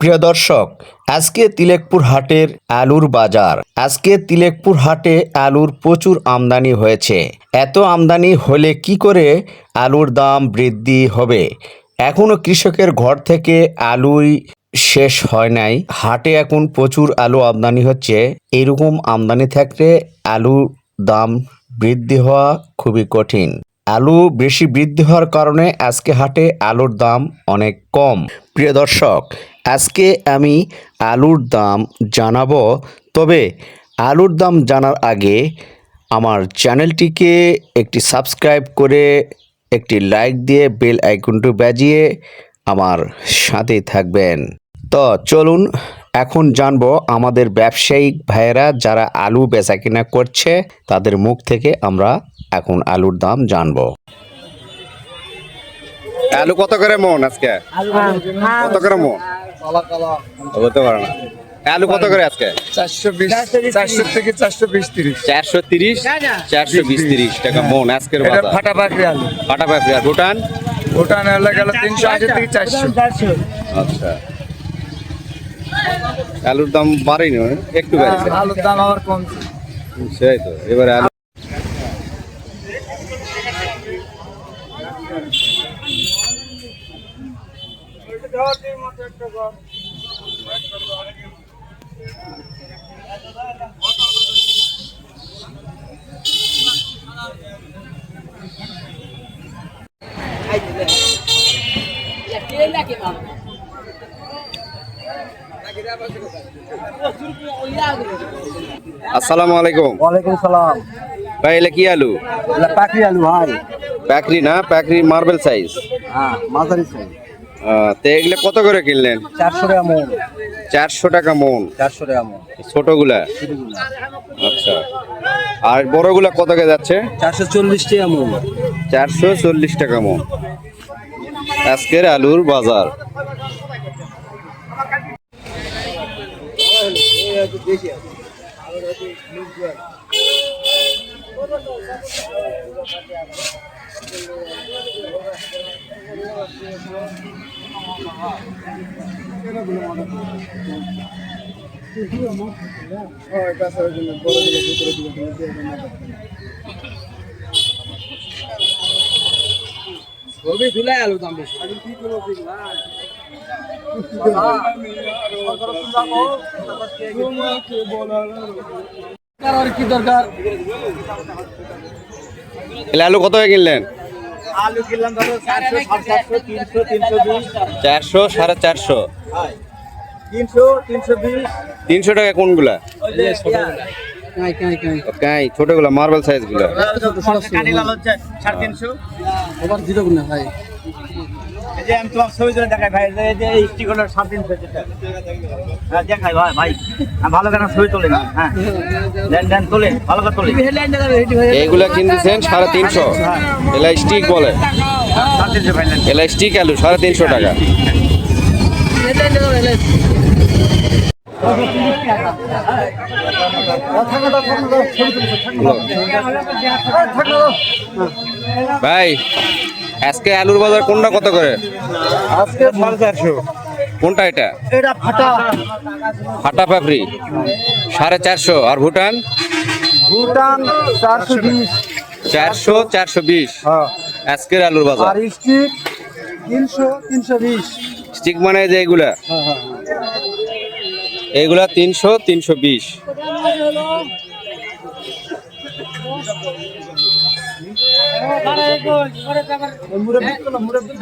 প্রিয় দর্শক, আজকে তিলেকপুর হাটের আলুর বাজার। আজকে তিলেকপুর হাটে আলুর প্রচুর আমদানি হয়েছে। এত আমদানি হলে কি করে আলুর দাম বৃদ্ধি হবে? এখনও কৃষকের ঘর থেকে আলুই শেষ হয় নাই। হাটে এখন প্রচুর আলু আমদানি হচ্ছে। এরকম আমদানি থাকলে আলুর দাম বৃদ্ধি হওয়া খুবই কঠিন। আলু বেশি বৃদ্ধি হওয়ার কারণে আজকে হাটে আলুর দাম অনেক কম। প্রিয় দর্শক আজকে আমি আলুর দাম জানাব। তবে আলুর দাম জানার আগে আমার চ্যানেলটিকে একটি সাবস্ক্রাইব করে একটি লাইক দিয়ে বেল আইকনটি বাজিয়ে আমার সাথে থাকবেন। তো চলুন এখন জানব আমাদের ব্যবসায়িক ভাইয়েরা যারা আলু বেচা কিনা করছে তাদের মুখ থেকে আমরা এখন আলুর দাম জানব। আলু কত করে মন আজকে? কত করে মন? বলতে পারো না। আলু কত করে আজকে? চারশো বিশ চারশো থেকে চারশো বিশ তিরিশ। চারশো তিরিশ চারশো বিশ তিরিশ টাকা মন আজকের ফাটা পাকড়ি আলু। ফাটা পাপড়ি আর ভুটান? ওটা নেওয়া গেল তিনশো আশি থেকে চারশো। আচ্ছা। আলুর দাম বাড়েনি মানে? একটু বেড়েছে। আলুর দাম আবার কমছে। সেই তো এবারে আলু আসসালামু আলাইকুম। ওয়ালাইকুম সালাম। ভাই এলে কি আলু? এটা পাকড়ি আলু ভাই। প্যাকরি না প্যাকরি মার্বেল সাইজ। হ্যাঁ মাঝারি সাইজ। তো এগুলো কত করে কিনলেন? চারশো টাকা মন। চারশো টাকা মন। চারশো টাকা মন। ছোটগুলা? আচ্ছা। আর বড়গুলা কত করে যাচ্ছে? চারশো চল্লিশ টাকা মন। চারশো চল্লিশ টাকা মন। আজকের আলুর বাজার। ছবি তুলে আলু দাম বেশি আলু কত কিনলেন? চারশো সাড়ে চারশো তিনশো তিনশো বিশ চারশো সাড়ে চারশো তিনশো তিনশো বিশ তিনশো টাকা কোনগুলা কাই ছোটগুলা মার্বেল সাইজগুলা সাড়ে তিনশো ভাই যে আমি তোমার ছবি তুলে দেখাই ভাই এই যে এই হয়েছে হ্যাঁ দেখাই ভাই ভাই। হ্যাঁ, ভালো কেন ছবি তোলেন হ্যাঁ। দেন দেন তোলে ভালো করে তোলে। এইগুলা কিনতেছেন সাড়ে তিনশো। স্টিক বলে। সাত দিনশো ভাই নেন। এলা স্টিক আলু সাড়ে তিনশো টাকা। ভাই আজকে আলুর বাজার কোনটা কত করে? আজকে সাড়ে চারশো। কোনটা এটা? এটা ফাটা ফাটা পাপড়ি। সাড়ে চারশো। আর ভুটান? ভুটান চারশো বিশ। চারশো চারশো বিশ। হ্যাঁ। আজকের আলুর বাজার? আর স্টিক তিনশো তিনশো বিশ। স্টিক মানে যে এগুলা? হ্যাঁ হ্যাঁ। এইগুলা তিনশো তিনশো বিশ। মুরব্বী মুরব্বী